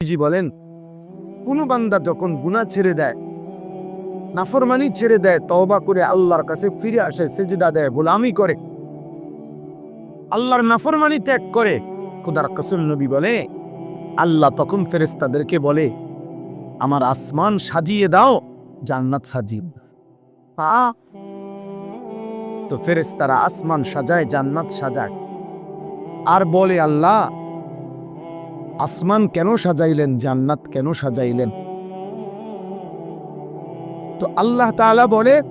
জি বলেন, কোন বান্দা যখন গুনাহ ছেড়ে দেয়, নাফরমানি ছেড়ে দেয়, তওবা করে আল্লাহর কাছে ফিরে আসে, সেজদা দেয়, গোলামি করে, আল্লাহর নাফরমানি ত্যাগ করে, খুদার কসুল নবী বলে, আল্লাহ তখন ফেরেশতাদেরকে বলে, আমার আসমান সাজিয়ে দাও, জান্নাত সাজিয়ে দাও। তো ফেরেশতারা আসমান সাজায়, জান্নাত সাজায় আর বলে আল্লাহ আসমান কেন সাজাইলেন, জান্নাত কেন সাজাইলেন? তো আল্লাহ তাআলা বলে,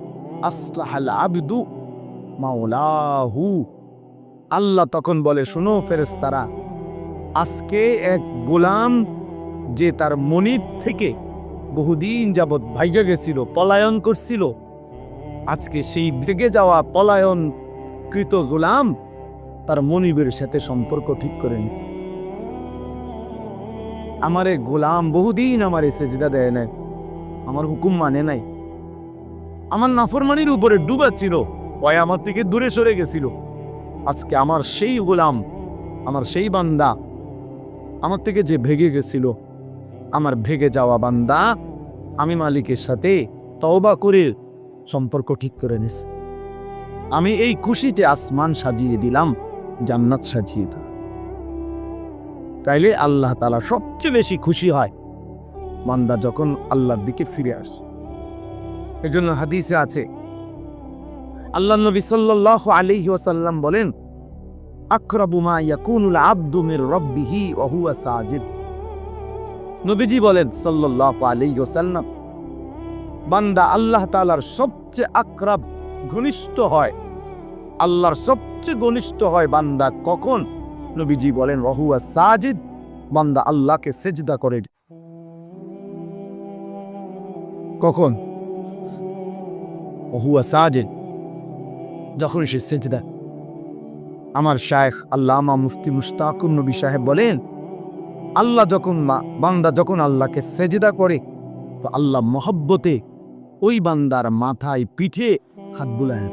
আসলাহাল আবদু মাওলাহু। আল্লাহ তখন বলে, শুনো ফেরেশতারা, আজকে এক গোলাম যে তার মনির থেকে বহুদিন যাবৎ ভাইগে গেছিল, পলায়ন করছিল, আজকে সেই ভেগে যাওয়া পলায়ন কৃত গোলাম তার মনিবের সাথে সম্পর্ক ঠিক করে নিছে। আমারে গোলাম বহুদিন আমারে সেজদা দেয় নাই। আমার হুকুম মানে নাই। আমার নাফরমানির উপরে ডুবা ছিল ওই আমার থেকে দূরে সরে গেছিল। আজকে আমার সেই গোলাম, আমার সেই বান্দা, আমার থেকে যে ভেগে গেছিল, আমার ভেগে যাওয়া বান্দা, আমি মালিকের সাথে তওবা করে সম্পর্ক ঠিক করে নিস আমি এই খুশিতে আসমান সাজিয়ে দিলাম, জান্নাত সাজিয়ে দিলাম। তাইলে আল্লাহ তালা সবচেয়ে বেশি খুশি হয়। বান্দা যখন আল্লাহর দিকে ফিরে আসে। এজন্য হাদিসে আছে আল্লাহ নবী সাল্লাল্লাহু আলাইহি ওয়াসাল্লাম বলেন, আকরাবু মা ইয়াকুনুল আবদু মির রাব্বিহি ওয়া সাজিদ। নবীজি বলেন, সাল্লাল্লাহু আলাইহি ওয়াসাল্লাম, বান্দা আল্লাহ তাআলার সবচেয়ে আকরাব ঘনিষ্ঠ হয়। আল্লাহর সবচেয়ে ঘনিষ্ঠ হয় বান্দা কখন? নবীজি বলেন রহুয়া সাজিদ বান্দা আল্লাহকে সেজদা করে। কখন? রহুয়া সাজিদ যখন সে সেজদা। আমার শায়েখ আল্লামা মুফতি মুস্তাকুর নবী সাহেব বলেন, আল্লাহ যখন মা, বান্দা যখন আল্লাহকে সেজদা করে, তো আল্লাহ মহব্বতে ওই বান্দার মাথায় পিঠে হাত বুলায়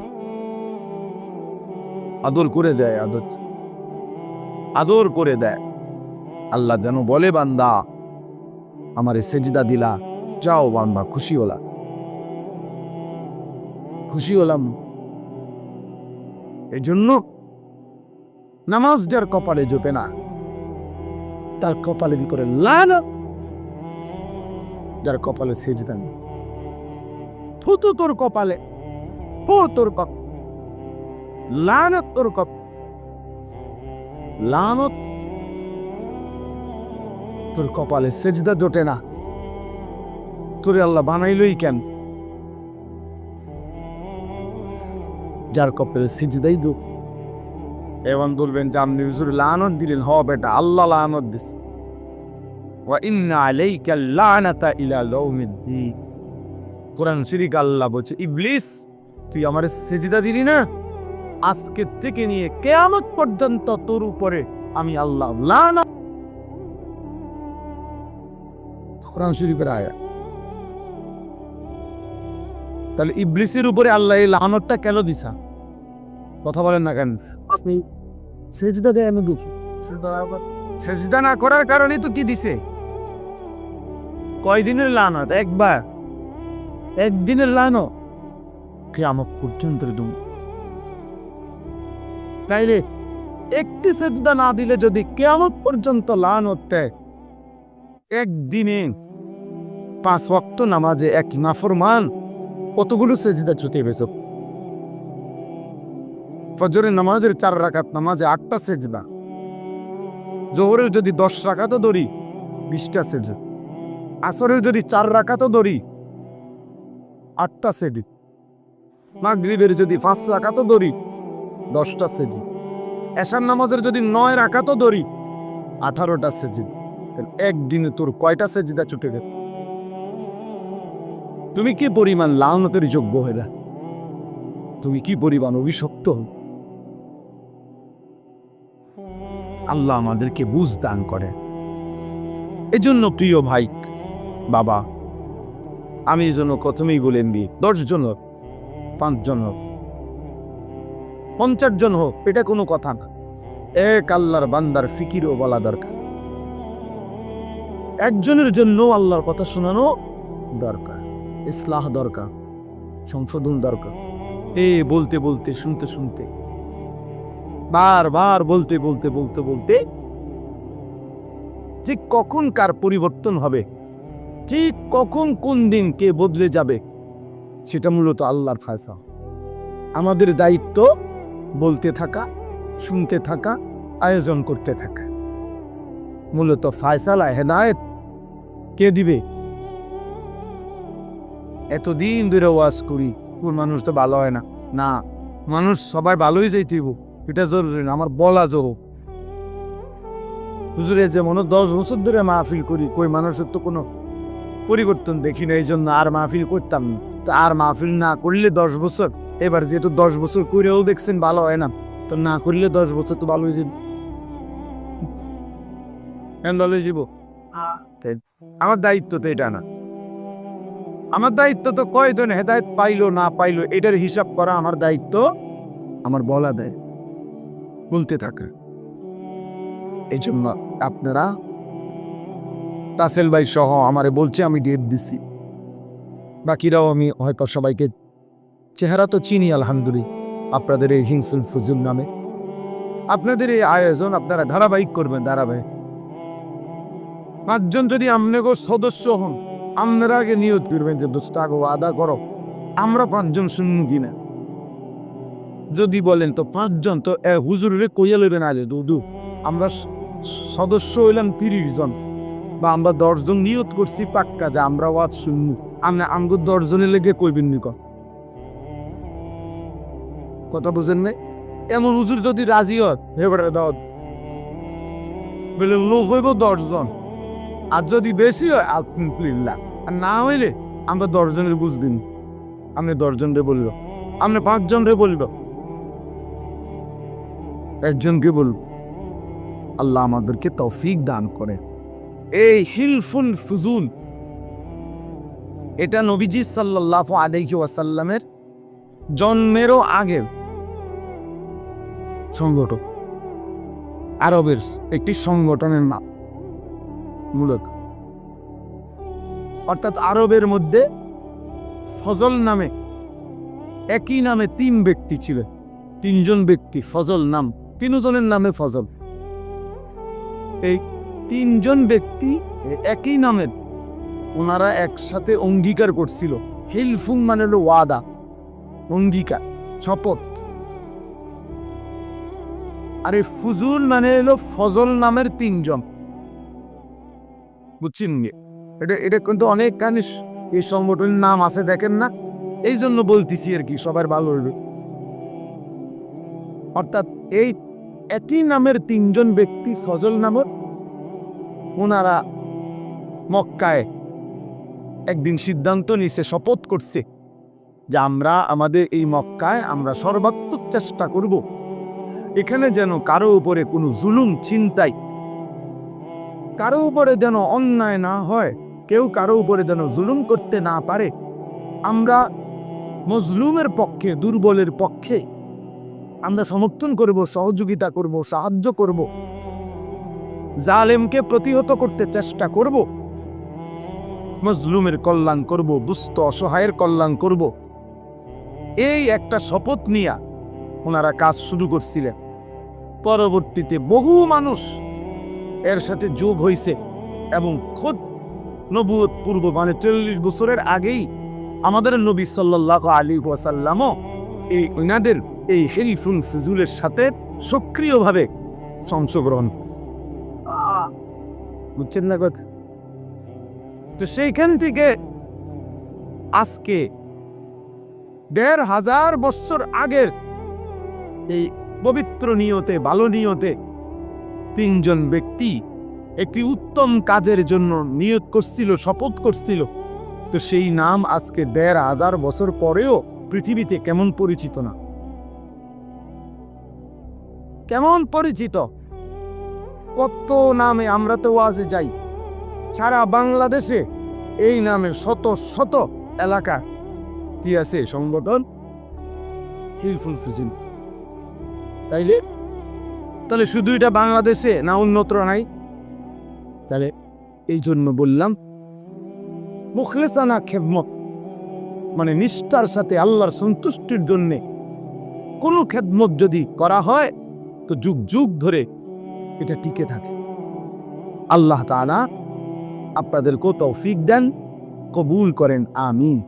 আদর করে দেয় আদর আদর করে দেয়। আল্লাহ যেন বলে, বান্দা, আমারে সেজদা দিলা, যাও বান্দা, খুশি হলা। খুশি হলাম। এই জন্য নামাজ যার কপালে জোপে না, তার কপালে কি করে লানা যার কপালে সেজদা নেই। থুতু তোর কপালে ফু তোর কপ, লানত তোর কপ। লানত। তোর কপালে সেজদা জোটে না। তোরে আল্লাহ বানাইলই কেন? যার কপালে সেজদাই দু এবং বলবেন যে আপনি হুজুর লানত দিলেন। হ বেটা, আল্লাহ লানত দিস। কোরআন শরীফ আল্লাহ বলছে, ইবলিস, তুই আমার সেজদা দিলি না? আজকে থেকে নিয়ে কেয়ামত পর্যন্ত তোর উপরে আমি আল্লাহ লানা কোরআন শরীফের তাহলে ইবলিসের উপরে আল্লাহ এই লানতটা কেন দিছা? কথা বলেন না কেন? আপনি সেজদা দেয় আমি দুঃখী। সেজদা না করার কারণে তো কি দিছে? কয়দিনের লানত? একবার। একদিনের লানো কেয়ামত পর্যন্ত দুম তাইলে একটি সেজদা না দিলে যদি কেয়ামত পর্যন্ত লান হতে একদিনে পাঁচ ওয়াক্ত নামাজে এক নাফরমান কতগুলো সেজদা ছুটে বেছ ফজরের নামাজের চার রাকাত, নামাজে আটটা সেজদা। জোহরের যদি দশ রাকাতও ধরি, বিশটা সেজ আসরের যদি চার রাকাতও ধরি, আটটা সেজি মাগরিবের যদি পাঁচ রাকাতও ধরি দশটা সেজি। এশার নামাজের যদি নয় রাকাতও ধরি, আঠারোটা সেজি। তাহলে একদিনে তোর কয়টা সেজিদা ছুটে গেল? তুমি কি পরিমাণ লাউনতের যোগ্য হইলা? তুমি কি পরিমাণ অভিশপ্ত? আল্লাহ আমাদেরকে বুঝ দান করে এজন্য প্রিয় ভাই, বাবা, আমি এই জন্য প্রথমেই বলেন দিই দশ জন হোক পাঁচ জন হোক পঞ্চাশ জন হোক, এটা কোনো কথা না। এক আল্লাহর বান্দার ফিকিরও বলা দরকার। একজনের জন্য আল্লাহর কথা শোনানো দরকার, ইসলাহ দরকার, সংশোধন দরকার। এ বলতে বলতে, শুনতে শুনতে বারবার বলতে বলতে বলতে বলতে যে কখন কার পরিবর্তন হবে, ঠিক কখন কোন দিন কে বদলে যাবে, সেটা মূলত আল্লাহর ফায়সা আমাদের দায়িত্ব বলতে থাকা, শুনতে থাকা, আয়োজন করতে থাকা। মূলত ফায়সালা হেদায়েত কে দিবে? এতদিন ধরে ওয়াজ করি, কোন মানুষ তো ভালো হয় না। না, মানুষ সবাই ভালোই যাইতেইব এটা জরুরি না, আমার বলা জরুর। হুজুরে যেমন দশ বছর ধরে মাহফিল করি, কই মানুষের তো কোনো পরিবর্তন দেখি না এই জন্য আর মাহফিল করতাম না। আর মাহফিল না করলে দশ বছর এবার যেহেতু দশ বছর করেও দেখছেন ভালো হয় না, তো না করলে দশ বছর তো ভালো হয়ে যাবে কেন ভালো যাব আমার দায়িত্ব তো এটা না। আমার দায়িত্ব তো কয়জন হেদায়ত পাইলো, না পাইলো, এটার হিসাব করা আমার দায়িত্ব, আমার বলা দেয়। বলতে থাকে। এই জন্য আপনারা রাসেল ভাই সহ আমারে বলছে, আমি ডেট দিছি। বাকিরাও আমি হয়তো সবাইকে চেহারা তো চিনি, আলহামদুলিল্লাহ। আপনাদের এই হিংসুল ফুজুল নামে। আপনাদের এই আয়োজন আপনারা ধারাবাহিক করবেন ধারাবাহিক। পাঁচজন যদি আমনেগো সদস্য হন আপনারা আগে নিয়ত করবেন যে দোষটা আগে আদা করো। আমরা পাঁচজন শুনব কিনা? যদি বলেন, তো পাঁচজন, তো হুজুরে কইয়া লইবেন আগে, দুদু। আমরা সদস্য হইলাম তিরিশ জন। বা আমরা দশজন নিয়ত করছি পাক্কা যে, আমরা ওয়াজ শুনব। আমরা আমগো দশজনে লেগে কইবেন নি কন। কথা বুঝেন নাই? এমন হুজুর যদি রাজি হত দাও বলে লোক হইব দশজন। আর যদি বেশি হয়, আলহামদুলিল্লাহ। আর না হইলে আমরা দশজনের বুঝ দিন। আপনি দশজন রে বলল, আপনি পাঁচজন রে বলল। একজনকে বলব আল্লাহ আমাদেরকে তৌফিক দান করে এই হিলফুল ফুজুল, এটা নবীজি সাল্লাল্লাহু আলাইহি ওয়াসাল্লামের জন্মেরও আগে সংগঠন আরবের একটি সংগঠনের নাম। মূলত অর্থাৎ আরবের মধ্যে ফজল নামে একই নামে তিন ব্যক্তি ছিলেন। তিনজন ব্যক্তি, ফজল নাম। তিনজনের নামে ফজল। এই তিনজন ব্যক্তি একই নামের ওনারা একসাথে অঙ্গীকার করছিল। হিলফুং মানে হলো ওয়াদা, অঙ্গীকার, শপথ। আর এই ফুজুল মানে হলো ফজল নামের তিনজন। বুঝছেন এটা এটা কিন্তু অনেক কানে এই সংগঠনের নাম আছে, দেখেন না? এই জন্য বলতেছি আর কি, সবার ভালো হইবে। অর্থাৎ এই একই নামের তিনজন ব্যক্তি ফজল নামের ওনারা মক্কায় একদিন সিদ্ধান্ত নিছে, শপথ করছে যে আমরা আমাদের এই মক্কায় আমরা সর্বাত্মক চেষ্টা করব। এখানে যেন কারও উপরে কোনো জুলুম, ছিনতাই, কারও উপরে যেন অন্যায় না হয়, কেউ কারও উপরে যেন জুলুম করতে না পারে, আমরা মজলুমের পক্ষে, দুর্বলের পক্ষে, আমরা সমর্থন করব, সহযোগিতা করব, সাহায্য করব, জালেমকে প্রতিহত করতে চেষ্টা করব, মজলুমের কল্যাণ করব, দুস্থ, অসহায়ের কল্যাণ করব। এই একটা শপথ নিয়া ওনারা কাজ শুরু করছিলেন। পরবর্তীতে বহু মানুষ এর সাথে যোগ হয়েছে এবং খোদ নবুয়ত পূর্ব মানে চল্লিশ বছরের আগেই আমাদের নবী সাল্লাহ আলী ওয়াসাল্লামও এই ওনাদের এই হেরিফুল ফিজুলের সাথে সক্রিয়ভাবে অংশগ্রহণ! বুঝছেন না কথা তো সেইখান থেকে আজকে দেড় হাজার বছর আগের এই পবিত্র নিয়তে, ভালো নিয়তে তিনজন ব্যক্তি একটি উত্তম কাজের জন্য নিয়ত করছিল, শপথ করছিল। তো সেই নাম আজকে দেড় হাজার বছর পরেও পৃথিবীতে কেমন পরিচিত না? কেমন পরিচিত? কত নামে আমরা তো ওয়াজে যাই। সারা বাংলাদেশে এই নামে শত শত এলাকা। কি আছে সংগঠন? হিলফুল ফিজিল। তাইলে? তাহলে শুধু এটা বাংলাদেশে না উন্নত নাই? তাহলে এই জন্য বললাম মুখলেসানা খেদমত মানে নিষ্ঠার সাথে আল্লাহর সন্তুষ্টির জন্যে কোনো খেদমত যদি করা হয়, তো যুগ যুগ ধরে এটা টিকে থাকে। আল্লাহ তাআলা আপনাদেরকেও তৌফিক দেন, কবুল করেন, আমিন।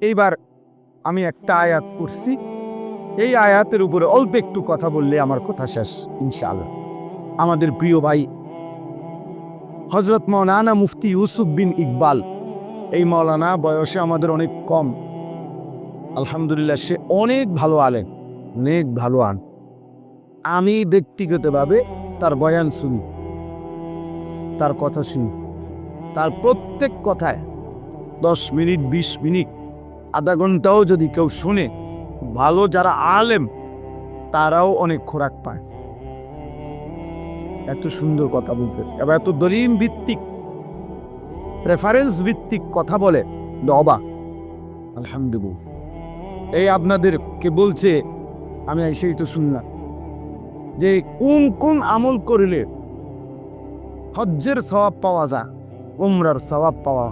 এইবার আমি একটা আয়াত পড়ছি। এই আয়াতের উপরে অল্প একটু কথা বললে আমার কথা শেষ, ইনশাআল্লাহ। আমাদের প্রিয় ভাই হজরত মৌলানা মুফতি ইউসুফ বিন ইকবাল, এই মৌলানা বয়সে আমাদের অনেক কম। আলহামদুলিল্লাহ, সে অনেক ভালো আলেন অনেক ভালো আন। আমি ব্যক্তিগতভাবে তার বয়ান শুনি, তার কথা শুনি, তার প্রত্যেক কথায় দশ মিনিট, বিশ মিনিট, আধা ঘন্টাও যদি কেউ শুনে ভালো যারা আলেম, তারাও অনেক খোরাক পায়। এত সুন্দর কথা বলতে। এবার এত দলিম ভিত্তিক রেফারেন্স ভিত্তিক কথা বলে অবা আলহামদুলিল্লাহ। এই আপনাদেরকে বলছে, আমি সেই তো শুনলাম। যে কোন কোন আমল করলে হজ্জের স্বভাব পাওয়া যায়, উমরার স্বভাব পাওয়া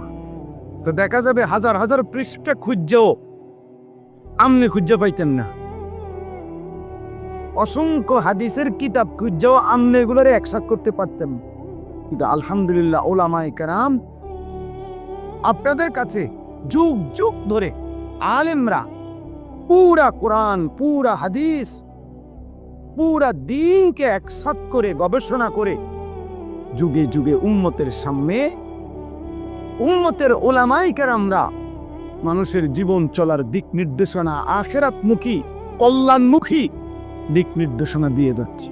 তো দেখা যাবে হাজার হাজার পৃষ্ঠা খুঁজছেও আমনি খুঁজে পাইতেন না। অসংখ্য হাদিসের কিতাব খুঁজেও আমনে এগুলোরে একসাথ করতে পারতেন। কিন্তু আলহামদুলিল্লাহ ওলামাই কেরাম আপনাদের কাছে যুগ যুগ ধরে আলেমরা পুরা কোরআন, পুরা হাদিস, পুরা দিনকে একসাথ করে গবেষণা করে যুগে যুগে উম্মতের সামনে, উম্মতের ওলামাই কেরামরা মানুষের জীবন চলার দিক নির্দেশনা আখেরাতমুখী, কল্যাণমুখী দিক নির্দেশনা দিয়ে যাচ্ছে।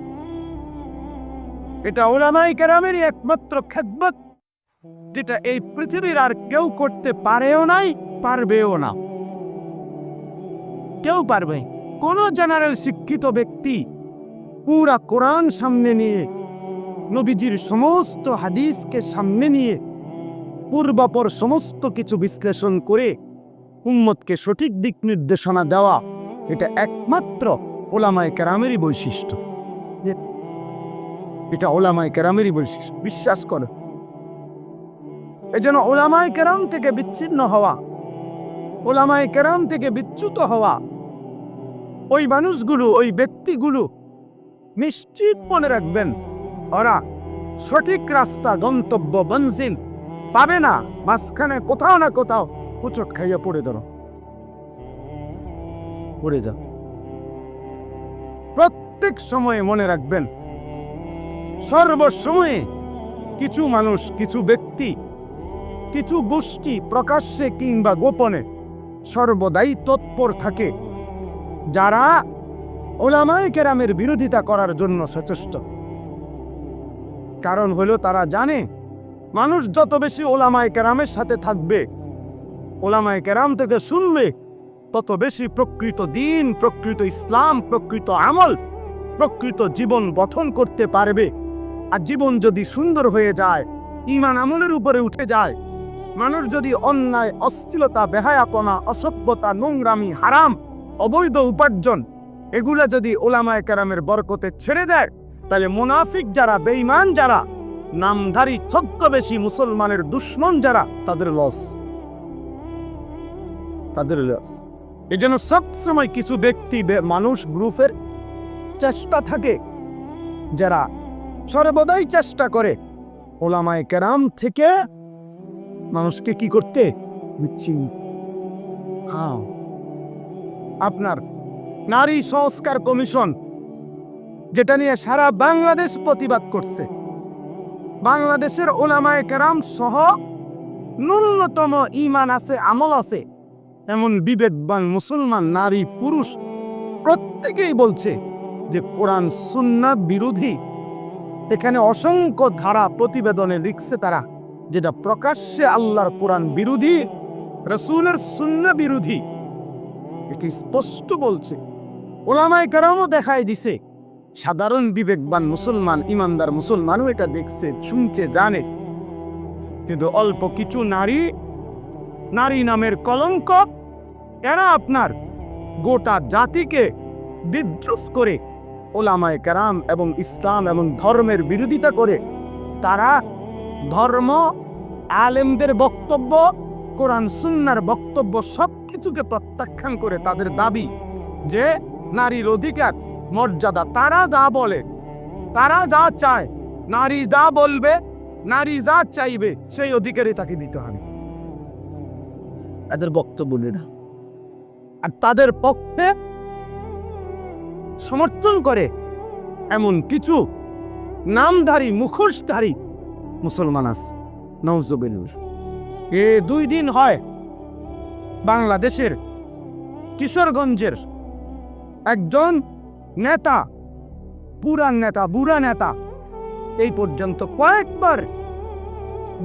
এটা ওলামাই কেরামেরই একমাত্র খেদমত, যেটা এই পৃথিবীর আর কেউ করতে পারেও নাই, পারবেও না। কেউ পারবে কোন জেনারেল শিক্ষিত ব্যক্তি পুরা কোরআন সামনে নিয়ে, নবীজির সমস্ত হাদিসকে সামনে নিয়ে পূর্বাপর সমস্ত কিছু বিশ্লেষণ করে উম্মতকে সঠিক দিক নির্দেশনা দেওয়া, এটা একমাত্র ওলামায় কেরামেরই বৈশিষ্ট্য। এটা ওলামায় কেরামেরই বৈশিষ্ট্য, বিশ্বাস করো। এজন্য ওলামায় কেরাম থেকে বিচ্ছিন্ন হওয়া, ওলামায় কেরাম থেকে বিচ্যুত হওয়া, ওই মানুষগুলো, ওই ব্যক্তিগুলো নিশ্চিত মনে রাখবেন, ওরা সঠিক রাস্তা, গন্তব্য, মঞ্জিল পাবে না, মাঝখানে কোথাও না কোথাও উচট খাইয়া পড়ে ধরো। পড়ে যাও। প্রত্যেক সময়ে মনে রাখবেন, সর্বসময়ে কিছু মানুষ, কিছু ব্যক্তি, কিছু গোষ্ঠী প্রকাশ্যে কিংবা গোপনে সর্বদাই তৎপর থাকে, যারা ওলামায় কেরামের বিরোধিতা করার জন্য সচেষ্ট। কারণ হলো তারা জানে, মানুষ যত বেশি ওলামায় কেরামের সাথে থাকবে ওলামায় কেরাম থেকে শুনবে তত বেশি প্রকৃত দিন, প্রকৃত ইসলাম, প্রকৃত আমল, প্রকৃত জীবন গঠন করতে পারবে। আর জীবন যদি সুন্দর হয়ে যায় ইমান আমলের উপরে উঠে যায়, মানুষ যদি অন্যায় অস্থিরতা বেহায়াপনা, অসভ্যতা, নোংরামি, হারাম, অবৈধ উপার্জন, এগুলা যদি ওলামায় কেরামের বরকতে ছেড়ে দেয়, তাহলে মুনাফিক যারা, বেঈমান যারা, নামধারী ছদ্মবেশী মুসলমানের দুশ্মন যারা, তাদের লস তাদের লস। এই জন্য সবসময় কিছু ব্যক্তি মানুষ গ্রুপের চেষ্টা থাকে যারা সর্বদাই চেষ্টা করে। ওলামায় কেরাম থেকে মানুষকে কি করতে? বিচ্ছিন্ন। আপনার নারী সংস্কার কমিশন যেটা নিয়ে সারা বাংলাদেশ প্রতিবাদ করছে বাংলাদেশের ওলামায় কেরাম সহ ন্যূনতম ইমান আছে আমল আছে এমন বিবেকবান মুসলমান, নারী, পুরুষ প্রত্যেকেই বলছে যে কোরআন সুন্না বিরোধী। এখানে অসংখ্য ধারা প্রতিবেদনে লিখছে তারা যেটা প্রকাশ্যে আল্লাহর কোরআন বিরোধী, রসুলের সুন্না বিরোধী। এটি স্পষ্ট বলছে। ওলামায় কেরামও দেখায় দিছে। সাধারণ বিবেকবান মুসলমান, ইমানদার মুসলমানও এটা দেখছে, শুনছে, জানে। কিন্তু অল্প কিছু নারী নারী নামের কলঙ্ক, এরা আপনার গোটা জাতিকে বিদ্রুপ করে ওলামায় কেরাম এবং ইসলাম এবং ধর্মের বিরোধিতা করে তারা ধর্ম, আলেমদের বক্তব্য, কোরআন, সুন্নার বক্তব্য সব কিছুকে প্রত্যাখ্যান করে তাদের দাবি যে নারীর অধিকার, মর্যাদা, তারা যা বলে, তারা যা চায়, নারী যা বলবে, নারী যা চাইবে, সেই অধিকারই তাকে দিতে হবে। তাদের বক্তব্য না আর তাদের পক্ষে সমর্থন করে এমন কিছু নামধারী, মুখোশধারী মুসলমান আছে নৌজবিল্লাহ এ দুই দিন হয় বাংলাদেশের কিশোরগঞ্জের একজন নেতা পুরান নেতা, বুড়া নেতা, এই পর্যন্ত কয়েকবার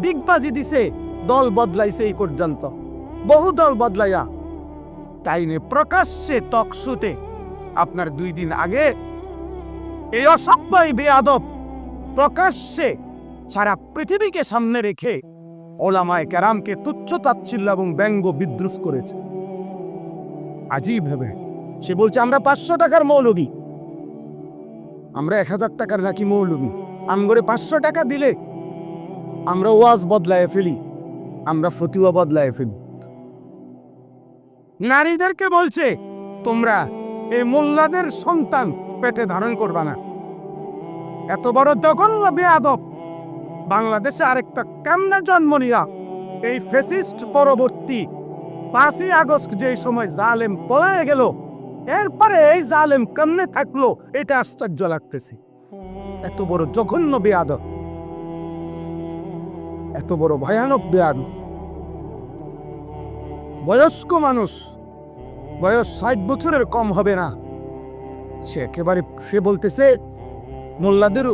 দিগবাজি দিছে, দল বদলাইছে এই পর্যন্ত। বহু দল বদলাইয়া তাই নিয়ে প্রকাশ্যে তকশুতে আপনার দুই দিন আগে এই অসভ্যই বেয়াদব প্রকাশ্যে সারা পৃথিবীকে সামনে রেখে ওলামায় ক্যারামকে তুচ্ছ তাচ্ছিল্য এবং ব্যঙ্গ বিদ্রুস করেছে। আজই ভেবে সে বলছে, আমরা পাঁচশো টাকার মৌলবী। আমরা এক হাজার টাকার নাকি মৌলবী? আমগরে পাঁচশো টাকা দিলে আমরা ওয়াজ বদলায় ফেলি, আমরা ফতুয়া বদলায় ফেলি। নারীদেরকে বলছে, তোমরা এই মোল্লাদের সন্তান পেটে ধারণ করবা না। এত বড় জঘন্য বেয়াদব। বাংলাদেশে আরেকটা কেমনে জন্ম নিয়া? এই ফেসিস্ট পরবর্তী পাঁচই আগস্ট যে সময় জালেম পলায় গেল, এরপরে এই জালেম কেমনে থাকল এটা আশ্চর্য লাগতেছে। এত বড় জঘন্য বেয়াদব। এত বড় ভয়ানক বেয়াদব। বয়স্ক মানুষ, বয়স ষাট বছরের কম হবে না। সে একেবারে, সে বলতেছে, মোল্লাদের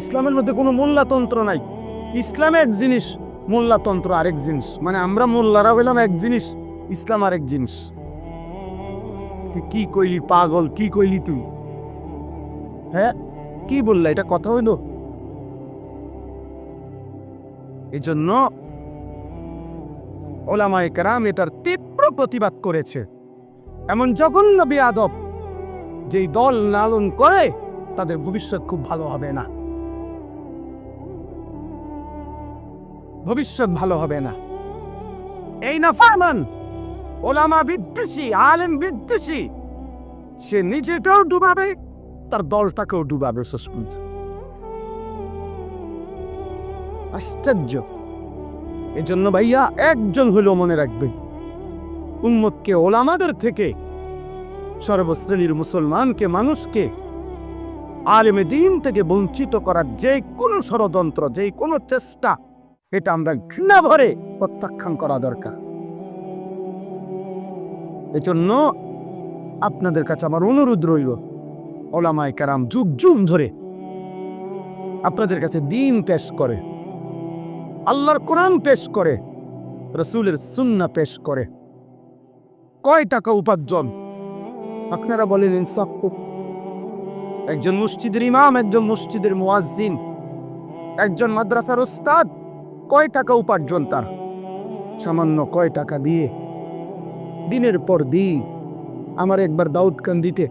ইসলামের মধ্যে কোনো মোল্লাতন্ত্র নাই। ইসলাম এক জিনিস, মোল্লাতন্ত্র আরেক জিনিস। মানে আমরা মোল্লারা হইলাম এক জিনিস, ইসলাম আরেক জিনিস। তুই কি কইলি পাগল, কি কইলি তুই? হ্যাঁ কি বললা, এটা কথা হইল? এই জন্য ওলামায়ে কেরাম এটার তীব্র প্রতিবাদ করেছে। এমন জঘন্য বেয়াদব যেই দল লালন করে তাদের ভবিষ্যৎ খুব ভালো হবে না। ভবিষ্যৎ ভালো হবে না। এই না ফারমান ওলামা বিদ্বেষী, আলেম বিদ্বেষী, সে নিজেকেও ডুবাবে, তার দলটাকেও ডুবাবে, শেষ পর্যন্ত। আশ্চর্য। এজন্য ভাইয়া একজন হলেও মনে রাখবেন উম্মতকে ওলামাদের থেকে সর্বশ্রেণীর মুসলমানকে, মানুষকে, আলেমে দিন থেকে বঞ্চিত করার যে কোনো ষড়যন্ত্র, যে কোনো চেষ্টা, এটা আমরা ঘৃণা ভরে প্রত্যাখ্যান করা দরকার। এজন্য আপনাদের কাছে আমার অনুরোধ রইল, ওলামায় কারাম যুগ যুগ ধরে আপনাদের কাছে দিন পেশ করে। আল্লাহর কোরআন পেশ করে, রসুলের সুন্না পেশ করে। কয় টাকা উপার্জন? আপনারা বলেন ইনসাফ। একজন মসজিদের ইমাম, একজন মসজিদের মুয়াজ্জিন, একজন মাদ্রাসার ওস্তাদ কয় টাকা উপার্জন তার? সামান্য কয় টাকা দিয়ে। দিনের পর দিন আমার একবার দাউদ দিতে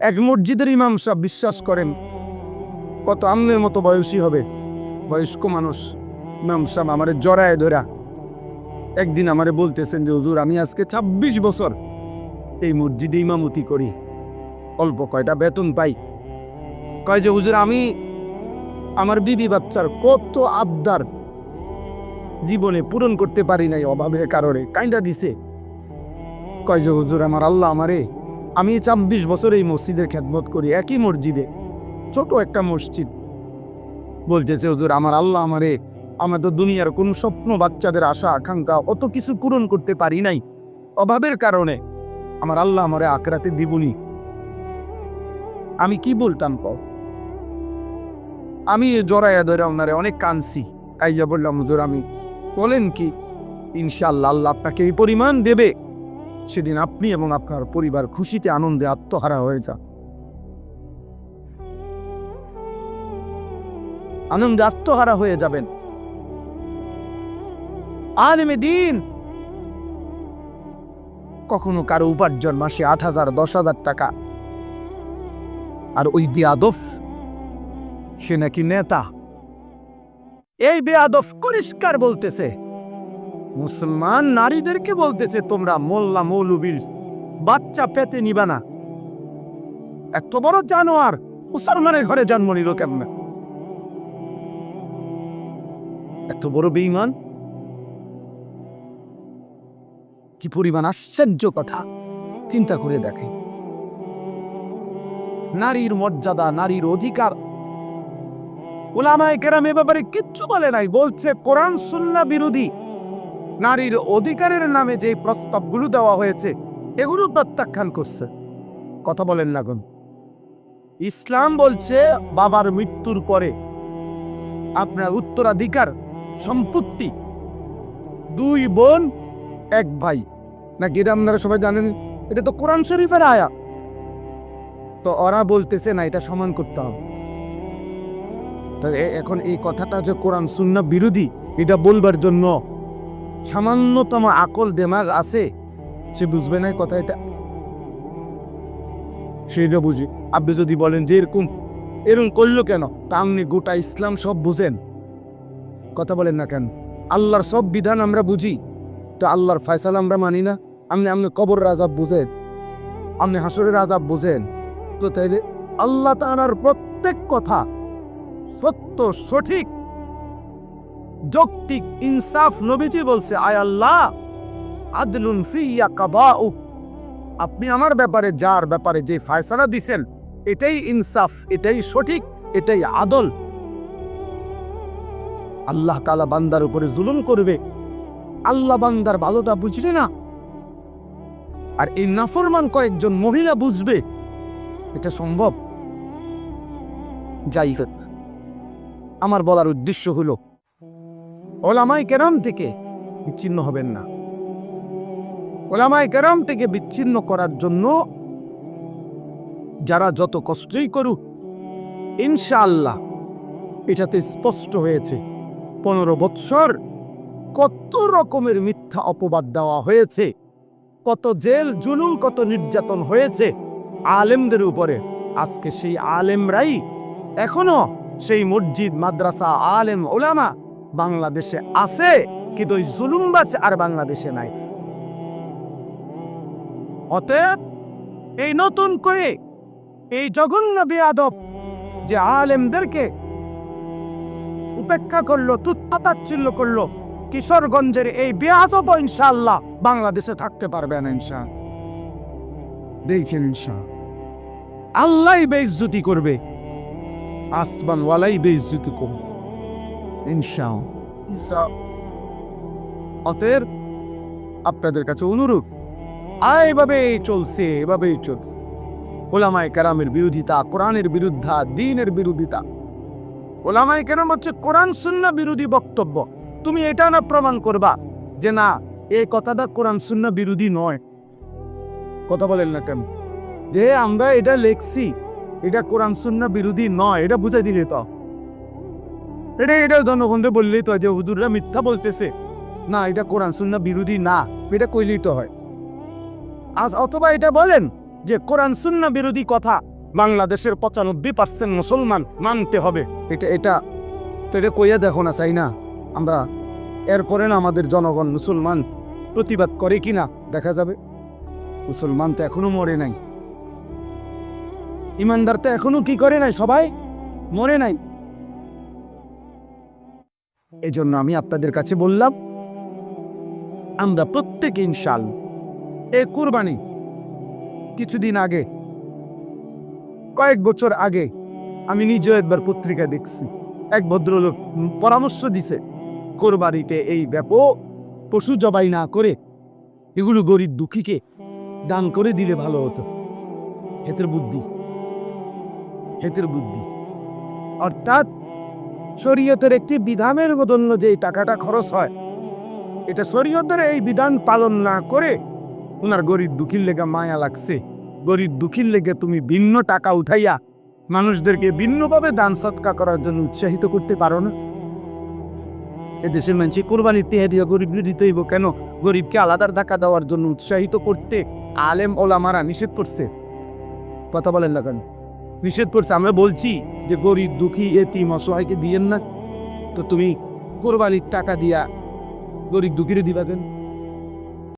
এক মসজিদের ইমাম সাহেব বিশ্বাস করেন, কত আমনের মতো বয়সী হবে। বয়স্ক মানুষ। ইমাম সাহেব আমারে জড়ায় ধরা। একদিন আমারে বলতেছেন যে, হুজুর, আমি আজকে ২৬ বছর এই মসজিদে ইমামতি করি। অল্প কয়টা বেতন পাই। কয় যে, হুজুর, আমি আমার বিবি বাচ্চার কত আবদার জীবনে পূরণ করতে পারি নাই অভাবের কারণে, কাইন্দা দিছে। কয় যে, হুজুর, আমার আল্লাহ আমারে, আমি ছাব্বিশ বছর এই মসজিদের খেদমত করি, একই মসজিদে, ছোট একটা মসজিদ বলতেছে, হুজুর, আমার আল্লাহ আমারে, আমার তো দুনিয়ার কোনো স্বপ্ন, বাচ্চাদের আশা, আকাঙ্ক্ষা, অত কিছু পূরণ করতে পারি নাই। অভাবের কারণে আমার আল্লাহ আমারে আখরাতে দিবনি। আমি কি বলতাম ক আমি জড়াইয়া ধরে ওনারে অনেক কানছি আইয়া বললাম, হুজুর, আমি বলেন কি ইনশাল্লাহ আল্লাহ আপনাকে এই পরিমাণ দেবে। সেদিন আপনি এবং আপনার পরিবার খুশিতে, আনন্দে আত্মহারা হয়ে যান। আনন্দে আত্মহারা হয়ে যাবেন। আলেমে দিন। কখনো কারও উপার্জন মাসে আট হাজার, দশ হাজার টাকা। আর ওই দিয়াদফ সে নাকি নেতা। এই বেয়াদব পরিষ্কার বলতেছে, মুসলমান নারীদেরকে বলতেছে, তোমরা মোল্লা মৌলবীর বাচ্চা পেতে নিবা না। এত বড় জানোয়ার, মুসলমানের ঘরে জন্ম নিল কেমন? এত বড় বেঈমান? কি পরিমাণ আশ্চর্য কথা। চিন্তা করে দেখে নারীর মর্যাদা, নারীর অধিকার। ওলামায় কেরাম এ ব্যাপারে কিচ্ছু বলে নাই, বলছে কোরআন সুন্না বিরোধী। নারীর অধিকারের নামে যে প্রস্তাবগুলো দেওয়া হয়েছে, এগুলো প্রত্যাখ্যান করছে। কথা বলেন না ইসলাম বলছে, বাবার মৃত্যুর পরে আপনার উত্তরাধিকার সম্পত্তি। দুই বোন, এক ভাই। নাকি এটা আপনারা সবাই জানেন? এটা তো কোরআন শরীফের আয়া। তো ওরা বলতেছে, না, এটা সমান করতে হবে। এখন এই কথাটা যে কোরআন সুন্না বিরোধী, এটা বলবার জন্য সামান্যতম আকল দেমাগ আছে? সে বুঝবে না কথা এটা। সেটা বুঝি। আপনি যদি বলেন যে এরকম এরকম করল কেন? তা আপনি গোটা ইসলাম সব বুঝেন। কথা বলেন না কেন? আল্লাহর সব বিধান আমরা বুঝি, তো আল্লাহর ফয়সালা আমরা মানি না। আপনি আপনি কবর রাজাব বুঝেন আপনি হাসরের আজাব বুঝেন। তো তাইলে আল্লাহ তাআলার প্রত্যেক কথা সত্য, সঠিক, যৌক্তিক ইনসাফ নবীজি বলছে, আয় আল্লাহ, আদলুন ফিয়া কাবাউ। আপনি আমার ব্যাপারে যার ব্যাপারে যে ফায়সালা দিছেন, এটাই ইনসাফ, এটাই সঠিক, এটাই আদল। আল্লাহ তাআলা বান্দার উপরে জুলুম করবে। আল্লাহ বান্দার ভালোটা বুঝবে না? আর এই নাফরমান কয়েকজন মহিলা বুঝবে, এটা সম্ভব? যাই হোক, আমার বলার উদ্দেশ্য হলো ওলামাই কেরাম থেকে বিচ্ছিন্ন হবেন না। ওলামাই কেরাম থেকে বিচ্ছিন্ন করার জন্য যারা যত কষ্টই করুক, ইনশাআল্লাহ এটাতে স্পষ্ট হয়েছে। পনেরো বৎসর কত রকমের মিথ্যা অপবাদ দেওয়া হয়েছে, কত জেল, জুলুম, কত নির্যাতন হয়েছে, আলেমদের উপরে। আজকে সেই আলেমরাই এখনও সেই মসজিদ, মাদ্রাসা, আলেম, ওলামা বাংলাদেশে আছে, কিন্তু ওই জুলুমবাজ আর বাংলাদেশে নাই। অতএব এই নতুন করে এই জঘন্য বেয়াদব যে আলেমদেরকে উপেক্ষা করল তুত্তাচ্ছিল্য করল। কিশোরগঞ্জের এই বেয়াজব ইনশাআল্লাহ বাংলাদেশে থাকতে পারবে না ইনশা দেখেন ইনশা আল্লাহ বেইজ্জতি করবে। আসমান ওয়ালাই বেইজ্জতি করবে। ইনশা ইনশা অতএব আপনাদের কাছে অনুরোধ আর এভাবেই চলছে এভাবেই চলছে। ওলামায় কেরামের বিরোধিতা, কোরআনের বিরুদ্ধা, দিনের বিরোধিতা। ওলামায় কেন হচ্ছে কোরআন সুন্না বিরোধী বক্তব্য। তুমি এটা না প্রমাণ করবা যে না এই কথাটা কোরআন সুন্না বিরোধী নয়। কথা বলেন না কেন? যে আমরা এটা লেখছি, এটা কোরআন সুন্না বিরোধী নয়, এটা বুঝাই দিলে তো। এটা এটা জনগণরে বললেই তো যে হুজুররা মিথ্যা বলতেছে। না, এটা কোরআন সুন্না বিরোধী না, এটা কইলেই তো হয়। আজ অথবা এটা বলেন যে কোরআন সুন্না বিরোধী কথা বাংলাদেশের পঁচানব্বই পার্সেন্ট মুসলমান মানতে হবে। এটা এটা, তো এটা কইয়া দেখো না চাই না আমরা এরপরে না আমাদের জনগণ মুসলমান প্রতিবাদ করে কিনা দেখা যাবে। মুসলমান তো এখনও মরে নাই। ইমানদার তো এখনও কি করে নাই, সবাই মরে নাই। এজন্য আমি আপনাদের কাছে বললাম, আমরা প্রত্যেক ইনশাল এ কুরবানি কিছুদিন আগে কয়েক বছর আগে আমি নিজেও একবার পত্রিকা দেখছি। এক ভদ্রলোক পরামর্শ দিছে, কোরবানিতে এই ব্যাপক পশু জবাই না করে এগুলো গরিব দুঃখীকে দান করে দিলে ভালো হতো। হেতের বুদ্ধি হেতের বুদ্ধি। অর্থাৎ শরীয়তের একটি বিধানের বদন্য যে টাকাটা খরচ হয়, এটা শরীয়তের এই বিধান পালন না করে ওনার গরিব দুঃখীর লেগে মায়া লাগছে। গরিব দুঃখীর লেগে তুমি ভিন্ন টাকা উঠাইয়া মানুষদেরকে ভিন্নভাবে দান সৎকা করার জন্য উৎসাহিত করতে পারো না। এ দেশের মানুষ কোরবানির টেহা দিয়া গরিব দিতে হইব কেন? গরিবকে আলাদার টাকা দেওয়ার জন্য উৎসাহিত করতে আলেম ওলামারা নিষেধ করছে। কথা বলেন না কেন? নিষেধ করছে। আমরা বলছি যে গরিব, দুঃখী, এতিম, অসহায়কে দিয়েন না। তো তুমি কোরবানির টাকা দিয়া গরিব, দুঃখীরে দিবা কেন?